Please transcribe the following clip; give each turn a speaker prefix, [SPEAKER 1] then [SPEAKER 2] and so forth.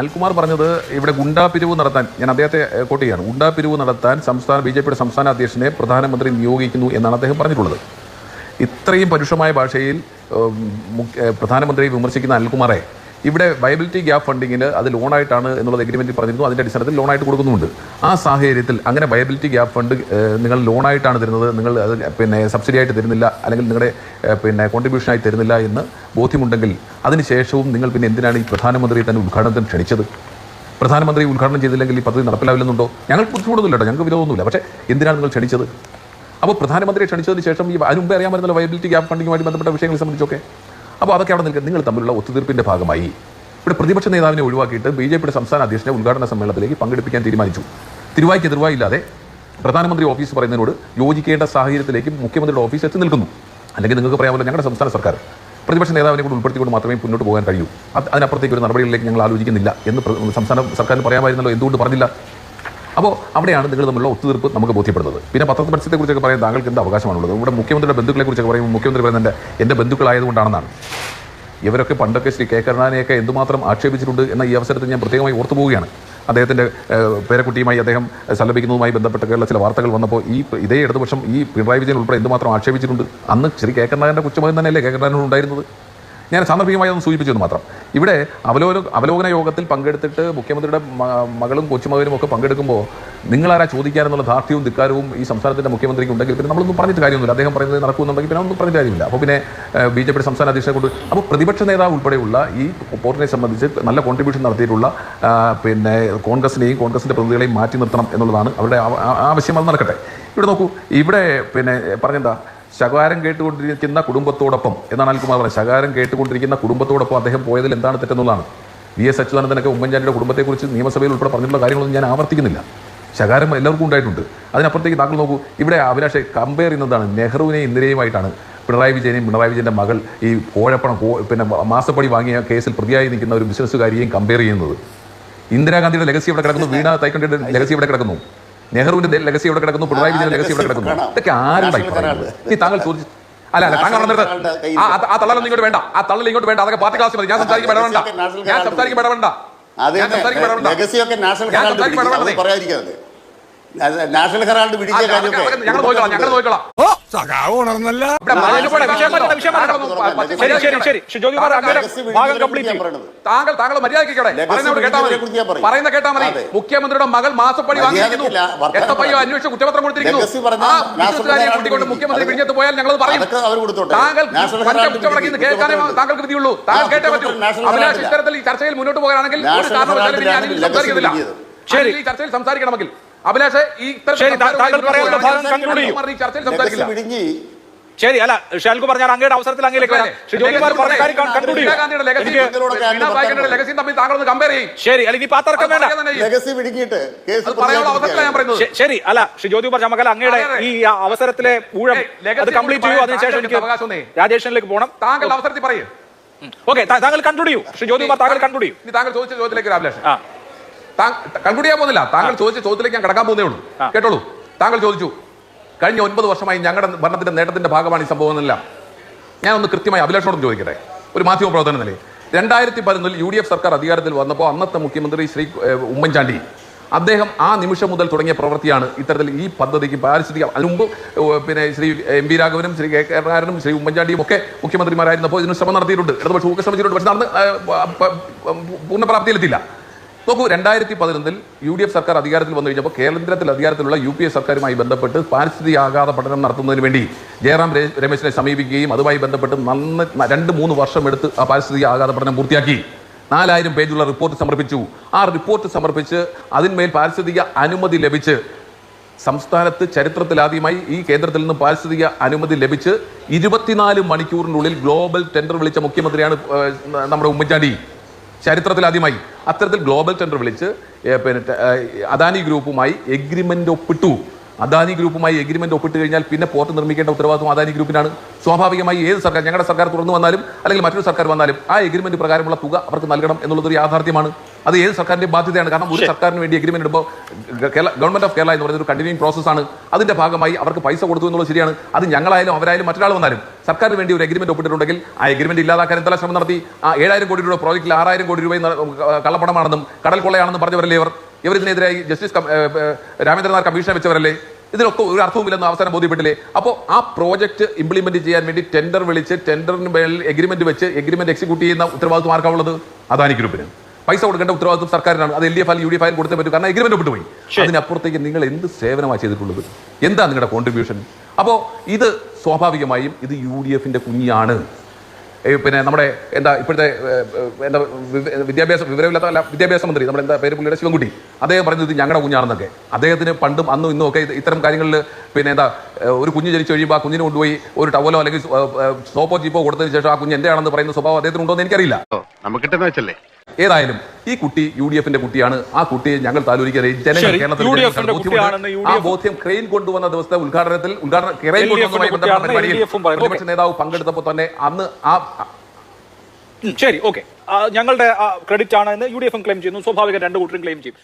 [SPEAKER 1] അൽകുമാർ പറഞ്ഞത് ഇവിടെ ഗുണ്ടാ പിരിവ് നടത്താൻ ഞാൻ അദ്ദേഹത്തെ കോട്ട് ചെയ്യാണ്. ഗുണ്ടാപിരിവ് നടത്താൻ സംസ്ഥാന ബി ജെ പിയുടെ സംസ്ഥാന അധ്യക്ഷനെ പ്രധാനമന്ത്രി നിയോഗിക്കുന്നു എന്നാണ് അദ്ദേഹം പറഞ്ഞിട്ടുള്ളത്. ഇത്രയും പരുഷമായ ഭാഷയിൽ പ്രധാനമന്ത്രി പ്രധാനമന്ത്രിയെ വിമർശിക്കുന്ന അൽകുമാറെ ഇവിടെ വയബിലിറ്റി ഗ്യാപ്പ് ഫണ്ടിങ്ങിന് അത് ലോണായിട്ടാണ് എന്നുള്ളത് എഗ്രിമെന്റിൽ പറഞ്ഞിരുന്നു. അതിന്റെ അടിസ്ഥാനത്തിൽ ലോണായിട്ട് കൊടുക്കുന്നുണ്ട് ആ സാഹചര്യത്തിൽ അങ്ങനെ വയബിലിറ്റി ഗ്യാപ്പ് ഫണ്ട് നിങ്ങൾ ലോണായിട്ടാണ് തരുന്നത്. നിങ്ങൾ അത് പിന്നെ സബ്സിഡി ആയിട്ട് തരുന്നില്ല അല്ലെങ്കിൽ നിങ്ങളുടെ പിന്നെ കോൺട്രിബ്യൂഷനായി തരുന്നില്ല എന്ന് ബോധ്യമുണ്ടെങ്കിൽ അതിനുശേഷവും നിങ്ങൾ പിന്നെ എന്തിനാണ് ഈ പ്രധാനമന്ത്രി തന്നെ ഉദ്ഘാടനത്തിന് ക്ഷണിച്ചത്? പ്രധാനമന്ത്രി ഉദ്ഘാടനം ചെയ്തില്ലെങ്കിൽ ഈ പദ്ധതി നടപ്പിലാവില്ലെന്നുണ്ടോ? ഞങ്ങൾ ബുദ്ധിമുട്ടൊന്നുമില്ല കേട്ടോ ഞങ്ങൾക്ക് വിരോധമൊന്നുമില്ല. പക്ഷേ എന്തിനാണ് നിങ്ങൾ ക്ഷണിച്ചത്? അപ്പോൾ പ്രധാനമന്ത്രി ക്ഷണിച്ചതിന് ശേഷം ഈ അതിന് മുമ്പേ അറിയാൻ പറ്റുന്ന വയബിലിറ്റി ഗ്യാപ്പ് ഫണ്ടിങ്ങുമായി ബന്ധപ്പെട്ട വിഷയങ്ങളെ സംബന്ധിച്ചൊക്കെ. അപ്പോൾ അതൊക്കെ അവിടെ നിൽക്കുക നിങ്ങൾ തമ്മിലുള്ള ഒത്തുതീർപ്പിന്റെ ഭാഗമായി. ഇവിടെ പ്രതിപക്ഷ നേതാവിനെ ഒഴിവാക്കിയിട്ട് ബി ജെ പിയുടെ സംസ്ഥാന അധ്യക്ഷനെ ഉദ്ഘാടന സമ്മേളനത്തിലേക്ക് പങ്കെടുപ്പിക്കാൻ തീരുമാനിച്ചു. തിരുവായ്ക്ക് എതിർവായില്ലാതെ പ്രധാനമന്ത്രി ഓഫീസ് പറയുന്നതിനോട് യോജിക്കേണ്ട സാഹചര്യത്തിലേക്ക് മുഖ്യമന്ത്രിയുടെ ഓഫീസ് എത്തി നിൽക്കുന്നു. അല്ലെങ്കിൽ നിങ്ങൾക്ക് പറയാമല്ലോ ഞങ്ങളുടെ സംസ്ഥാന സർക്കാർ. പ്രതിപക്ഷ നേതാവിനെ കൂടി ഉൾപ്പെടുത്തിക്കൊണ്ട് മാത്രമേ മുന്നോട്ട് പോകാൻ കഴിയൂ. അത് അതിനപ്പുറത്തേക്ക് ഒരു നടപടികളിലേക്ക് ഞങ്ങൾ ആലോചിക്കുന്നില്ല എന്ന് സംസ്ഥാന സർക്കാരിന് പറയാമായിരുന്നല്ലോ എന്തുകൊണ്ട് പറഞ്ഞില്ല? അപ്പോൾ അവിടെയാണ് നിങ്ങൾ തമ്മിലുള്ള ഒത്തുതീർപ്പ് നമുക്ക് ബോധ്യപ്പെടുന്നത്. പിന്നെ പത്രത്തെ മത്സരത്തെക്കുറിച്ചൊക്കെ പറയാൻ താങ്കൾക്ക് എന്ത് അവകാശമാണുള്ളത്? ഇവിടെ മുഖ്യമന്ത്രിയുടെ ബന്ധുക്കളെ കുറിച്ചൊക്കെ പറയുമ്പോൾ മുഖ്യമന്ത്രി പറയുന്നത് എന്റെ ബന്ധുക്കളായതുകൊണ്ടാണെന്നാണ്. ഇവരൊക്കെ പണ്ടൊക്കെ ശ്രീ കെ കരുണാനെയൊക്കെ എന്തുമാത്രം ആക്ഷേപിച്ചിട്ടുണ്ട് എന്ന ഈ അവസരത്തിൽ ഞാൻ പ്രത്യേകമായി ഓർത്തു പോവുകയാണ്. അദ്ദേഹത്തിന്റെ പേരക്കുട്ടിയുമായി അദ്ദേഹം സല്ലപിക്കുന്നതുമായി ബന്ധപ്പെട്ട കേരള ചില വാർത്തകൾ വന്നപ്പോൾ ഈ ഇതേ ഇടതുപക്ഷം ഈ പിണറായി വിജയൻ ഉൾപ്പെടെ എന്തുമാത്രം ആക്ഷേപിച്ചിട്ടുണ്ട്? അന്ന് ശ്രീ കെ കരുണാകരന്റെ കുറ്റമകൻ തന്നെയല്ലേ കെ ഉണ്ടായിരുന്നത്? ഞാൻ സാന്ദർഭികമായി ഒന്ന് സൂചിപ്പിച്ചെന്ന് മാത്രം. ഇവിടെ അവലോകന അവലോകന യോഗത്തിൽ പങ്കെടുത്തിട്ട് മുഖ്യമന്ത്രിയുടെ മകളും കൊച്ചുമകനും ഒക്കെ പങ്കെടുക്കുമ്പോൾ നിങ്ങളാരാ ചോദിക്കാനെന്നുള്ള ധാർഷ്ട്യവും ധിക്കാരവും ഈ സംസ്ഥാനത്തിന്റെ മുഖ്യമന്ത്രിക്ക് ഉണ്ടെങ്കിൽ പിന്നെ നമ്മളൊന്നും പറഞ്ഞിട്ട് കാര്യമൊന്നുമില്ല. അദ്ദേഹം പറയുന്നത് നടക്കുന്നുണ്ടെങ്കിൽ പിന്നെ ഒന്നും പറഞ്ഞിട്ട് കാര്യമില്ല. അപ്പോൾ പിന്നെ ബി ജെ പിയുടെ സംസ്ഥാന അധ്യക്ഷനെ കൊണ്ട് അപ്പോൾ പ്രതിപക്ഷ നേതാവ് ഉൾപ്പെടെയുള്ള ഈ പോർട്ടിനെ സംബന്ധിച്ച് നല്ല കോൺട്രിബ്യൂഷൻ നടത്തിയിട്ടുള്ള പിന്നെ കോൺഗ്രസിനെയും കോൺഗ്രസിന്റെ പ്രതിനിധികളെയും മാറ്റി നിർത്തണം എന്നുള്ളതാണ് അവരുടെ ആവശ്യം. അത് നടക്കട്ടെ. ഇവിടെ നോക്കൂ. ഇവിടെ പിന്നെ പറഞ്ഞെന്താ? ശകാരം കേട്ടുകൊണ്ടിരിക്കുന്ന കുടുംബത്തോടൊപ്പം എന്നാണ് അനിൽകുമാർ പറഞ്ഞത്. ശകാരം കേട്ടുകൊണ്ടിരിക്കുന്ന കുടുംബത്തോടൊപ്പം അദ്ദേഹം പോയതിൽ എന്താണ് തെറ്റെന്നുള്ളതാണ്. വി എസ് അച്യുതാനന്ദനൊക്കെ ഉമ്മൻചാണ്ടിയുടെ കുടുംബത്തെക്കുറിച്ച് നിയമസഭയിൽ ഉൾപ്പെടെ പറഞ്ഞിട്ടുള്ള കാര്യങ്ങളൊന്നും ഞാൻ ആവർത്തിക്കുന്നില്ല. ശകാരം എല്ലാവർക്കും ഉണ്ടായിട്ടുണ്ട്. അതിനപ്പുറത്തേക്ക് താങ്കൾ നോക്കൂ ഇവിടെ അഭിലാഷെ കമ്പയർ ചെയ്യുന്നതാണ് നെഹ്റുവിനെയും ഇന്ദിരയുമായിട്ടാണ്. പിണറായി വിജയനെയും പിണറായി വിജയന്റെ മകൾ ഈ കോഴപ്പണം കോ- പിന്നെ മാസപ്പടി വാങ്ങിയ കേസിൽ പ്രതിയായി നിൽക്കുന്ന ഒരു ബിസിനസ്സുകാരിയെയും കമ്പയർ ചെയ്യുന്നത്. ഇന്ദിരാഗാന്ധിയുടെ ലെഗസി ഇവിടെ കിടക്കുന്നു? വീണ തൈക്കണ്ടിയുടെ ലെഗസി ഇവിടെ കിടക്കുന്നു? നെഹ്റുവിന്റെ ലെഗസി ഇവിടെ കിടക്കുന്നു? പിണറായി വിജയന്റെ ലെഗസി ഇവിടെ കിടക്കുന്നു? ഇതൊക്കെ ആരുടെ താങ്കൾ ചോദിച്ചു അല്ല അല്ല താങ്കൾ വന്നിട്ട് ആ തള്ളലൊന്നും ഇങ്ങോട്ട് വേണ്ട. ആ തള്ളൽ ഇങ്ങോട്ട് വേണ്ട. അതൊക്കെ പാർട്ടി ക്ലാസ് മതി. ഞാൻ സംസാരിക്കും വേണ്ട ഞാൻ സംസാരിക്കും വേണ്ട ഞാൻ സംസാരിക്കും വേണ്ട ഞാൻ
[SPEAKER 2] സംസാരിക്കും
[SPEAKER 1] വേണ്ടേ?
[SPEAKER 2] നാഷണൽ ഹെറാൾഡ് പിടിച്ച.
[SPEAKER 1] താങ്കൾ താങ്കൾ മര്യാദയ്ക്ക്. പറയുന്ന കേട്ടാ മതി. മുഖ്യമന്ത്രിയുടെ മകൾ മാസപ്പടി വാങ്ങിയിരിക്കുന്നു. എത്ര പയ്യോ അന്വേഷിച്ച് കുറ്റപത്രം കൊടുത്തിരിക്കുന്നു. കൂട്ടിക്കൊണ്ട് മുഖ്യമന്ത്രി പിടിഞ്ഞത് പോയാൽ ഞങ്ങൾ പറയും.
[SPEAKER 2] അവർ കൊടുത്തോട്ടെ.
[SPEAKER 1] താങ്കൾ കേൾക്കാനേ താങ്കൾക്ക് വിധിയുള്ളൂ താങ്കൾ കേട്ടേ പറ്റൂ.
[SPEAKER 2] നാഷണൽ
[SPEAKER 1] അഭിലാഷ് ഇത്തരത്തിൽ ഈ ചർച്ചയിൽ മുന്നോട്ട് പോകാനാണെങ്കിൽ ഒരു കാരണവശാലും ഇനി
[SPEAKER 2] ഹെറാൾഡിലാണ്
[SPEAKER 1] അനിൽ സംസാരിക്കുന്നില്ല
[SPEAKER 3] ശരി.
[SPEAKER 1] ഈ ചർച്ചയിൽ സംസാരിക്കണമെങ്കിൽ അഭിലാഷ് ഈ ചർച്ചയിൽ സംസാരിക്കില്ല.
[SPEAKER 3] ശരി അല്ല ഷാൽകുമാർ ഞാൻ അങ്ങയുടെ അവസരത്തിൽ അങ്ങയിലേക്ക് വരാം. ശരി അല്ല ഇനി ആ വേണ്ട. ശരി അല്ല ശ്രീ കുമാർ ചമക്കല അങ്ങയുടെ. ഈ അവസരത്തിലെ ഊഴം അത് കംപ്ലീറ്റ് ചെയ്യൂ. അതിനുശേഷം എനിക്ക് രാജേഷനിലേക്ക്. പോകണം.
[SPEAKER 1] താങ്കളുടെ അവസരത്തിൽ പറയൂ.
[SPEAKER 3] ഓക്കെ താങ്കൾ കണ്ടുപിടിയൂ. ശ്രീ ജ്യോതികുമാർ താങ്കൾ
[SPEAKER 1] കണ്ടുപിടിയൂ. താങ്കൾ ചോദിച്ച ചോദ്യത്തിലേക്ക് അഭിലാഷ്.
[SPEAKER 3] ആ.
[SPEAKER 1] കൺക്ലൂഡ് ചെയ്യാൻ പോകുന്നില്ല. താങ്കൾ ചോദിച്ച ചോദ്യത്തിലേക്ക് ഞാൻ കടക്കാൻ പോകുന്നേ ഉള്ളൂ. കേട്ടോളൂ. താങ്കൾ ചോദിച്ചു കഴിഞ്ഞ ഒൻപത് വർഷമായി ഞങ്ങളുടെ ഭരണത്തിന്റെ നേട്ടത്തിന്റെ ഭാഗമാണ് ഈ സംഭവം എന്നല്ല. ഞാൻ ഒന്ന് കൃത്യമായി അഭിലാഷോടും ചോദിക്കട്ടെ. ഒരു മാധ്യമ പ്രവർത്തന നിലയിൽ രണ്ടായിരത്തി പതിനൊന്നിൽ യു ഡി എഫ് സർക്കാർ അധികാരത്തിൽ വന്നപ്പോൾ അന്നത്തെ മുഖ്യമന്ത്രി ശ്രീ ഉമ്മൻചാണ്ടി അദ്ദേഹം ആ നിമിഷം മുതൽ തുടങ്ങിയ പ്രവൃത്തിയാണ് ഇത്തരത്തിൽ ഈ പദ്ധതിക്ക് പാരിസ്ഥിതിക അതിനു മുമ്പ് പിന്നെ ശ്രീ എം വി രാഘവനും ശ്രീ കെ കെ കരുണാകരനും ശ്രീ ഉമ്മൻചാണ്ടിയും ഒക്കെ മുഖ്യമന്ത്രിമാരായിരുന്നപ്പോൾ ഇതിന് ശ്രമം നടത്തിയിട്ടുണ്ട്. ഇടതുപക്ഷം ഊക്കെ ശ്രമിച്ചിട്ടുണ്ട് പക്ഷെ നടന്ന് പൂർണപ്രാപ്തിയിലെത്തില്ല നോക്കൂ രണ്ടായിരത്തി പതിനൊന്നിൽ യു ഡി എഫ് സർക്കാർ അധികാരത്തിൽ വന്നു കഴിഞ്ഞപ്പോൾ കേന്ദ്രത്തിൽ അധികാരത്തിലുള്ള യു പി എ സർക്കാരുമായി ബന്ധപ്പെട്ട് പാരിസ്ഥിതിക ആഘാത പഠനം നടത്തുന്നതിന് വേണ്ടി ജയറാം രമേശിനെ സമീപിക്കുകയും അതുമായി ബന്ധപ്പെട്ട് നന്ന് രണ്ട് മൂന്ന് വർഷം എടുത്ത് ആ പാരിസ്ഥിതിക ആഘാത പഠനം പൂർത്തിയാക്കി. നാലായിരം പേജുള്ള റിപ്പോർട്ട് സമർപ്പിച്ചു. ആ റിപ്പോർട്ട് സമർപ്പിച്ച് അതിന്മേൽ പാരിസ്ഥിതിക അനുമതി ലഭിച്ച് സംസ്ഥാനത്ത് ചരിത്രത്തിലാദ്യമായി ഈ കേന്ദ്രത്തിൽ നിന്ന് പാരിസ്ഥിതിക അനുമതി ലഭിച്ച് ഇരുപത്തിനാല് മണിക്കൂറിനുള്ളിൽ ഗ്ലോബൽ ടെൻഡർ വിളിച്ച മുഖ്യമന്ത്രിയാണ് നമ്മുടെ ഉമ്മൻചാണ്ടി. ചരിത്രത്തിലാദ്യമായി അത്തരത്തിൽ ഗ്ലോബൽ ടെൻഡർ വിളിച്ച് പിന്നെ അദാനി ഗ്രൂപ്പുമായി എഗ്രിമെന്റ് ഒപ്പിട്ടു. അദാനി ഗ്രൂപ്പുമായി എഗ്രിമെന്റ് ഒപ്പിട്ട് കഴിഞ്ഞാൽ പിന്നെ പോർട്ട് നിർമ്മിക്കേണ്ട ഉത്തരവാദിത്വം അദാനി ഗ്രൂപ്പിനാണ്. സ്വാഭാവികമായി ഏത് സർക്കാർ ഞങ്ങളുടെ സർക്കാർ തുറന്നു വന്നാലും അല്ലെങ്കിൽ മറ്റൊരു സർക്കാർ വന്നാലും ആ എഗ്രിമെന്റ് പ്രകാരമുള്ള തുക അവർക്ക് നൽകണം എന്നുള്ളതൊരു യാഥാർത്ഥ്യമാണ്. അത് ഏത് സർക്കാരിന്റെ ബാധ്യതയാണ്? കാരണം ഒരു സർക്കാരിന് വേണ്ടി എഗ്രിമെന്റ് ഇടുമ്പോൾ ഗവൺമെന്റ് ഓഫ് കേരള എന്ന് പറയുന്ന ഒരു പ്രോസസ് ആണ്. അതിന്റെ ഭാഗമായി അവർക്ക് പൈസ കൊടുത്തു എന്നുള്ളത് ശരിയാണ്. അത് ഞങ്ങളായാലും അവരായാലും മറ്റൊരാൾ വന്നാലും സർക്കാരിന് വേണ്ടി ഒരു എഗ്രിമെന്റ് ഒപ്പിട്ടിട്ടുണ്ടെങ്കിൽ ആ എഗ്രിമെന്റ് ഇല്ലാതാക്കാൻ എന്തെല്ലാം ശ്രമം നടത്തി? ആ ഏഴായിരം കോടി രൂപ പ്രോജക്റ്റിൽ ആറായിരം കോടി രൂപ കള്ളപ്പണമാണെന്നും കടൽ കൊള്ളയാണെന്നും പറഞ്ഞവരല്ലേ ഇവർ? ഇവർ ഇതിനെതിരായി ജസ്റ്റിസ് രാമേന്ദ്രനാഥ് കമ്മീഷനെ വെച്ചവരല്ലേ? ഇതിനൊക്കെ ഒരു അർത്ഥവുമില്ലെന്ന് അവസാനം ബോധ്യപ്പെട്ടില്ലേ? അപ്പോൾ ആ പ്രോജക്റ്റ് ഇംപ്ലിമെന്റ് ചെയ്യാൻ വേണ്ടി ടെൻഡർ വിളിച്ച് ടെൻഡറിന് മേളിൽ എഗ്രിമെന്റ് വെച്ച് എഗ്രിമെന്റ് എക്സിക്യൂട്ട് ചെയ്യുന്ന ഉത്തരവാദിത്വം ആർക്കാവുള്ളത് അദാനി ഗ്രൂപ്പിന്. പൈസ കൊടുക്കേണ്ട ഉത്തരവാദിത്വം സർക്കാരിനാണ്. അത് എൽ ഡി എഫ് ആയാലും യു ഡി എഫ് ആയാലും കൊടുത്തേ പറ്റൂ. കാരണം എഗ്രിമെന്റ് ഒപ്പിട്ട് പോയി അതിനപ്പുറത്തേക്ക് നിങ്ങൾ എന്ത് സേവനമാണ് ചെയ്തിട്ടുള്ളത്? എന്താ നിങ്ങളുടെ കോൺട്രിബ്യൂഷൻ അപ്പോൾ ഇത് സ്വാഭാവികമായും ഇത് യു ഡി എഫിന്റെ കുഞ്ഞാണ്. പിന്നെ നമ്മുടെ എന്താ ഇപ്പോഴത്തെ എന്താ വിദ്യാഭ്യാസ വിവരമില്ലാത്ത അല്ല വിദ്യാഭ്യാസ മന്ത്രി നമ്മുടെ എന്താ പേര് പുള്ളിയുടെ ശിവൻകുട്ടി. അദ്ദേഹം പറഞ്ഞത് ഇത് ഞങ്ങളുടെ കുഞ്ഞാണെന്നൊക്കെ. അദ്ദേഹത്തിന് പണ്ടും അന്നും ഇന്നും ഒക്കെ ഇത്തരം കാര്യങ്ങളിൽ പിന്നെ എന്താ ഒരു കുഞ്ഞ് ജനിച്ചു കഴിയുമ്പോൾ ആ കുഞ്ഞിനെ കൊണ്ടുപോയി ഒരു ടവലോ അല്ലെങ്കിൽ സോപ്പോ ചീപ്പോ കൊടുത്തതിന് ശേഷം ആ കുഞ്ഞ് എന്റെ ആണെന്ന് പറയുന്ന സ്വഭാവം അദ്ദേഹത്തിന് ഉണ്ടോ എന്ന് എനിക്കറിയില്ല
[SPEAKER 4] നമുക്ക് വെച്ചല്ലേ?
[SPEAKER 1] ഏതായാലും ഈ കുട്ടി യു ഡി എഫിന്റെ കുട്ടിയാണ്. ആ കുട്ടിയെ ഞങ്ങൾ താലൂരിക്കരെ ജനങ്ങൾ
[SPEAKER 3] ശരി,
[SPEAKER 1] കേരളത്തിൽ
[SPEAKER 3] UDF
[SPEAKER 1] ജനങ്ങൾക്ക്
[SPEAKER 3] ന്റെ
[SPEAKER 1] ബോധ്യമുണ്ട്.
[SPEAKER 3] കുട്ടിയാണെന്ന് യു ഡി
[SPEAKER 1] ആ
[SPEAKER 3] എഫ്
[SPEAKER 1] ബോധ്യം ക്രെയിൻ കൊണ്ടുവന്ന ദിവസത്തെ ഉദ്ഘാടനത്തിൽ ഉദ്ഘാടന ക്രെയിൻ കൊണ്ടുവന്നതുമായി ബന്ധപ്പെട്ട പരിപാടിയിൽ. പ്രതിപക്ഷ നേതാവ് പങ്കെടുത്തപ്പോൾ തന്നെ അന്ന് ആ
[SPEAKER 3] ശരി ഓക്കെ. ഞങ്ങളുടെ ക്രെഡിറ്റ് ആണ് എന്ന് യു ഡി എഫും ക്ലെയിം ചെയ്യുന്നു. സ്വാഭാവിക രണ്ട് കൂട്ടരും ക്ലെയിം ചെയ്യും.